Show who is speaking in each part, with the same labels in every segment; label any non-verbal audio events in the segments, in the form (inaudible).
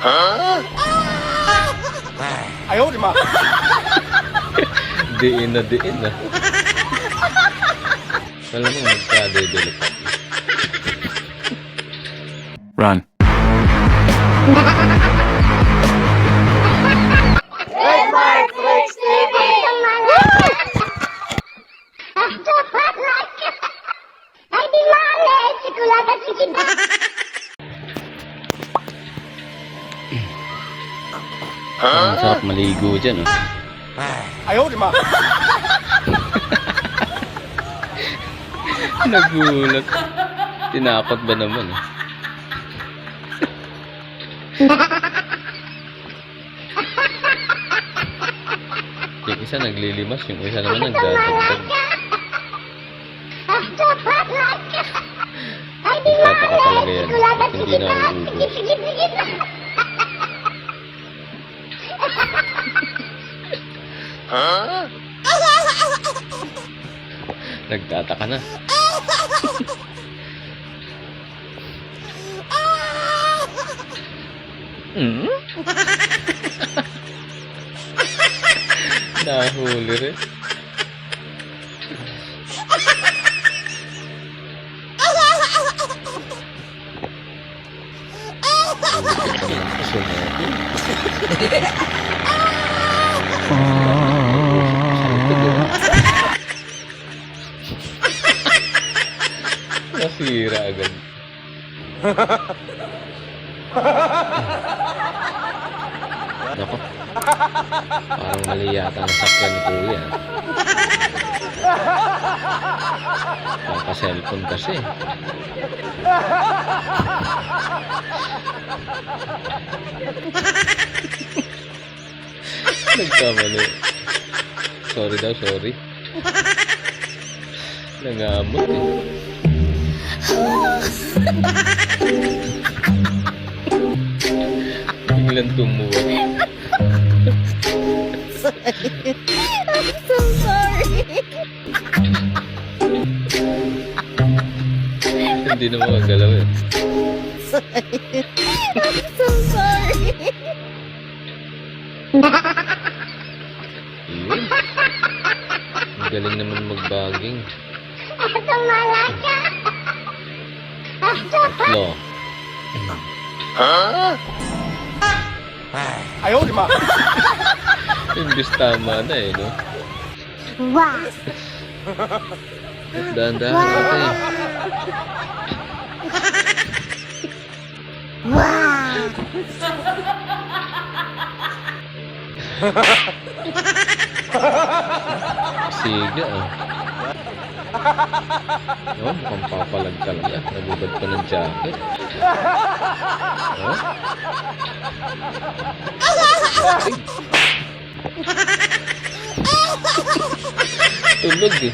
Speaker 1: Huh? Ayaw, di ba?
Speaker 2: diin na diin na. Alam mo, magkadedelip.
Speaker 3: Run. (laughs)
Speaker 4: Like, I demanded to love a.
Speaker 2: Ang sarap maligo dyan. Oh.
Speaker 1: Ayaw, lima. (laughs)
Speaker 2: Nagulat. Tinakot ba naman? Eh? (laughs) yung isa naglilimas, yung isa naman nagdadagdag. Nagtataka talaga yan. Hindi
Speaker 4: na ang Na!
Speaker 2: Nagtataka na. Hmm? Nahuli rin. Sumotin. (laughs) Nasira agad. Nako. Parang mali yata ang sakyan ni Kuya. Kaka-cellphone kasi. Nagkamali. Sorry daw, sorry. Nangamot eh. Biglang tumuwa.
Speaker 4: I'm so sorry!
Speaker 2: Hindi na makagalaw eh.
Speaker 4: I'm so sorry!
Speaker 2: Ang galing naman magbaging.
Speaker 4: Ito malaka!
Speaker 2: Tatlo.
Speaker 1: Lima. Ha? Huh? Ayaw, oh, lima.
Speaker 2: Imbis tama na eh, no?
Speaker 4: Wow.
Speaker 2: Dahan-dahan wow. natin.
Speaker 4: Wow.
Speaker 2: Sige ah. Oh, mukhang papalag talaga. Nagubad pa ng jacket. Oh? Tulog eh.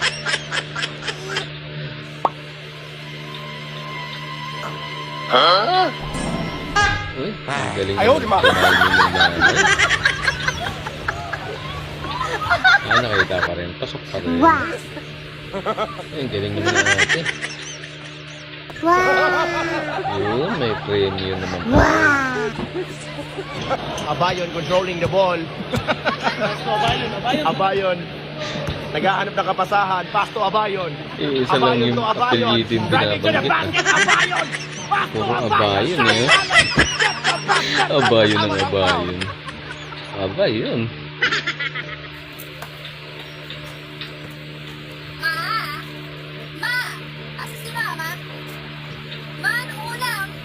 Speaker 2: Uy, ang galing
Speaker 1: Ayaw, di ba? (laughs)
Speaker 2: Ah, nakita pa rin. Pasok pa rin.
Speaker 4: Wow!
Speaker 2: Ang galing naman ng ate.
Speaker 4: Wow!
Speaker 2: Yun, may premium naman pa.
Speaker 4: Wow!
Speaker 1: Abayon controlling the ball. Abayon. Naghahanap ng kapasahan. Pasto Abayon.
Speaker 2: Iisa lang yung apelyitin binabanggit. ah.
Speaker 1: Abayon!
Speaker 2: Puro abayon eh. Abayon ng abayon. Abayon.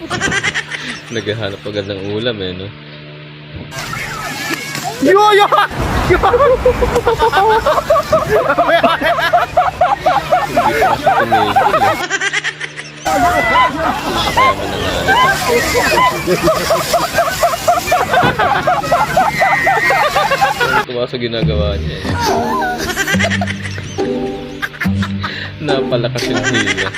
Speaker 2: (laughs) Naghahanap agad ng ulam eh, no?
Speaker 1: Yo yo!
Speaker 2: Hindi pa siya tumigil. Kaya mananalo. Tuwa sa ginagawa niya eh. Napalakas yung hila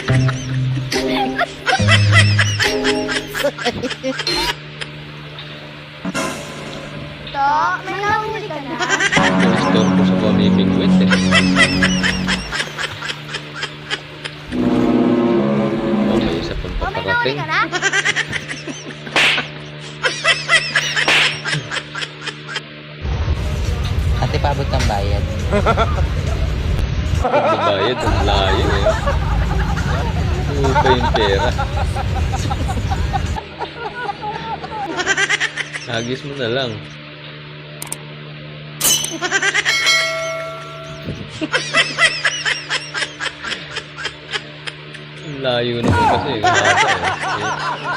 Speaker 4: to, may nahuli ka na.
Speaker 2: Gusto ko sa pamibigwit eh. Okay, sa
Speaker 4: Oh, may nahuli pagpaparating. Ate,
Speaker 3: paabot ng bayad. (laughs)
Speaker 2: Pagbabayad, ang layo eh. Ano yung pera? Agis mo na lang. Ang layo naman kasi. Pa eh.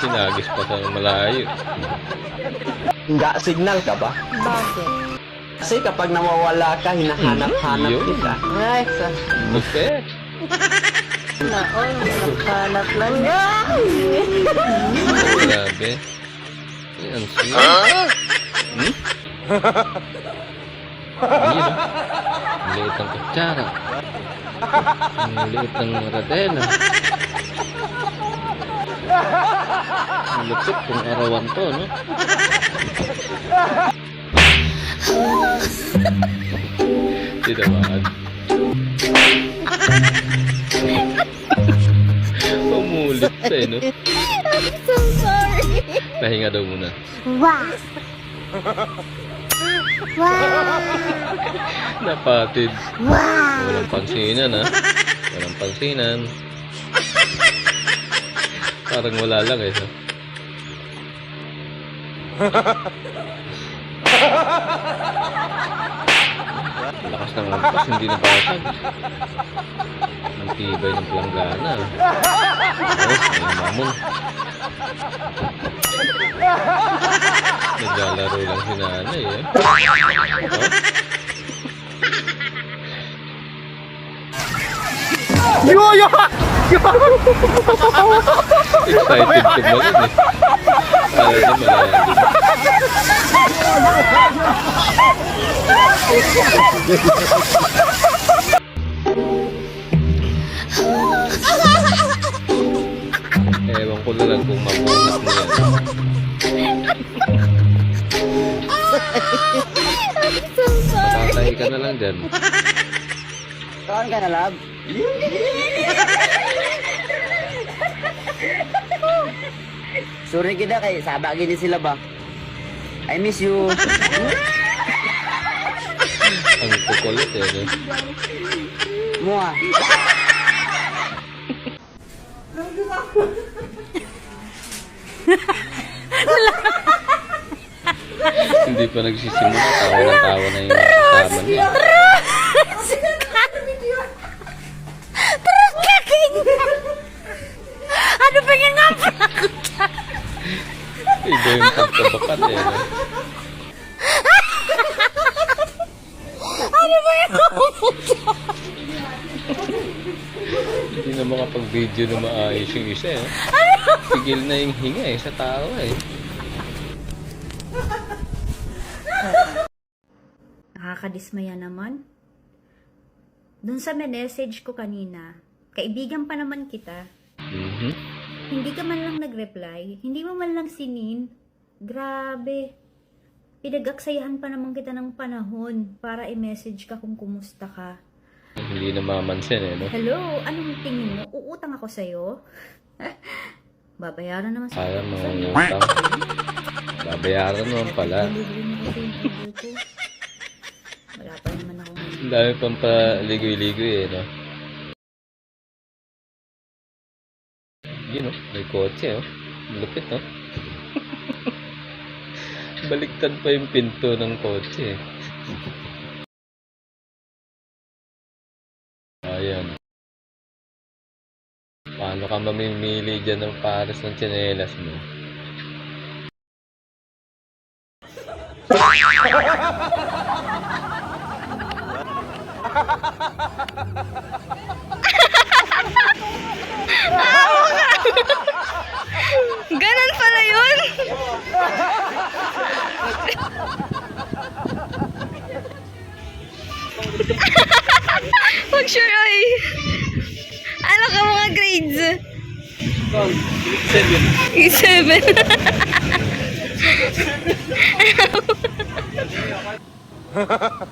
Speaker 2: Sinagis pa sa malayo.
Speaker 1: Nga signal ka ba?
Speaker 3: Bakit?
Speaker 1: Kasi kapag nawawala ka, hinahanap-hanap
Speaker 2: Yun.
Speaker 1: kita.
Speaker 3: Ay, sa...
Speaker 2: Lupet.
Speaker 3: Na, oh, nagkalat lang.
Speaker 2: Grabe. Ay, ang sweet. Hmm? Ayun ah. Ang liit ng kutsara. Ang liit ng radela. Ang lupit kung arawan to, no? Di naman. Umulit eh, no?
Speaker 4: So (laughs) sorry.
Speaker 2: Pahinga daw muna.
Speaker 4: Wow. Wow. (laughs)
Speaker 2: Napatid.
Speaker 4: Wow.
Speaker 2: Walang pansinan, ha? Walang pansinan. Parang wala lang, eh. no? Lakas ng lampas, hindi na basag. Ang tibay ng planggana. Ayos, may mamon. Naglalaro lang si nanay, eh. Excited ko ba yun eh? Kala niya malalim. Ewan ko na lang kung mabuhat mo yan. Ka na lang dyan.
Speaker 3: Saan ka na, love? Sorry kita kay sabagin din sila ba? I miss you.
Speaker 2: Ang kukulit eh.
Speaker 3: Mua.
Speaker 2: Hindi pa nagsisimula. Tawa ng tawa na yung kasama niya.
Speaker 4: Terus kaking. Ano ba yan nga pala?
Speaker 2: Iba yung pagkabakat eh. No?
Speaker 4: Ano ba yan?
Speaker 2: Hindi na makapag-video na maayos yung isa eh. Tigil na yung hinga eh sa tao eh.
Speaker 5: Nakakadismaya naman. Doon sa message ko kanina, kaibigan pa naman kita.
Speaker 2: Mhm.
Speaker 5: Hindi ka man lang nag-reply, hindi mo man lang sinin. Grabe. Pinag-aksayahan pa naman kita ng panahon para i-message ka kung kumusta ka.
Speaker 2: Hindi na mamansin eh, no?
Speaker 5: Hello, anong tingin mo? Uutang ako sa'yo? (laughs) Babayaran naman sa
Speaker 2: Kaya mga utang. Babayaran naman pala. Ang dami pang paligoy-ligoy eh, no? Yun, oh. May kotse, oh. Lupit, no? (laughs) Baliktad pa yung pinto ng kotse, eh. Ayan. Paano ka mamimili dyan ng pares ng tsinelas mo? (laughs) (laughs)
Speaker 4: Ganun pala yun? Pag sure oy. Ano ka mga grades? Seven.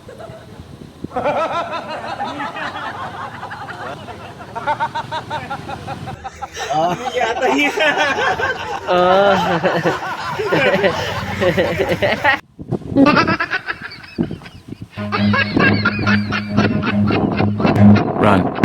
Speaker 4: (laughs)
Speaker 3: Ah.
Speaker 6: Run.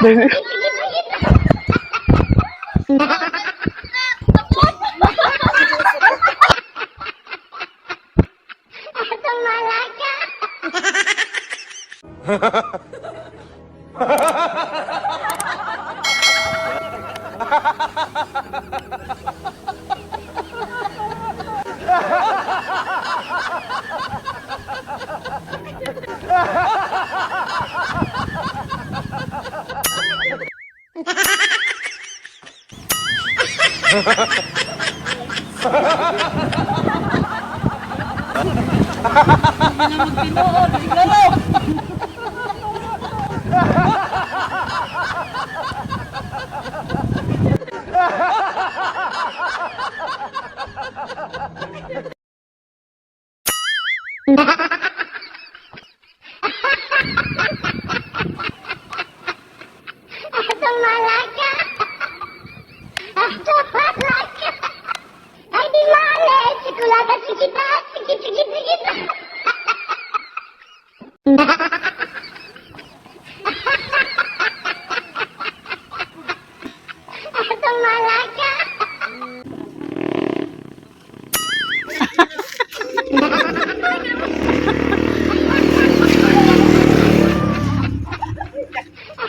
Speaker 4: kita! Sige, sige, sige! Itong malaka! Itong malaka! Ito malaka! Ay, di mali! Sigurado kita! Sige, sige, sige! Itong malaka!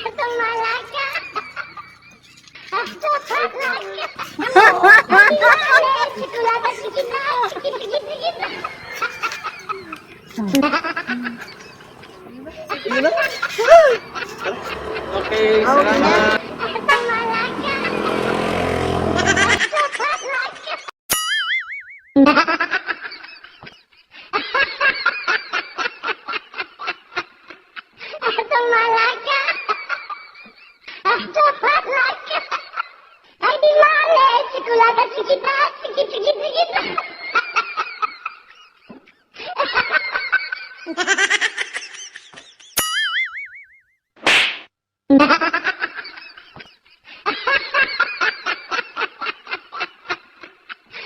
Speaker 4: Itong malaka! Ito malaka! Ay, di mali! Sigurado kita! Sige, sige, sige!
Speaker 1: Okay, salamat.
Speaker 4: Itong malaka! Ito malaka! Itong malaka! Ito malaka! Ay, di mali! Sigurado kita! Sige, sige, sige!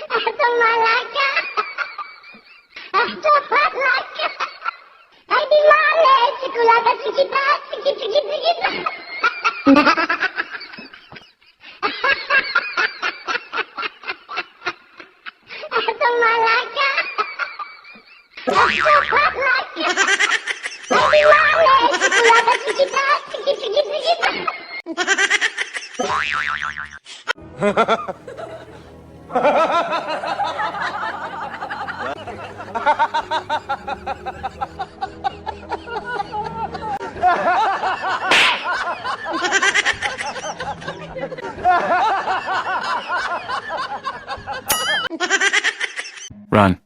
Speaker 4: Itong malaka! Ito malaka! Ay, di mali! Sigurado kita! Sige, sige, sige! Itong malaka! Ito malaka! Ay, di mali! Sigurado kita! Sige, sige, sige!
Speaker 6: Run. Run.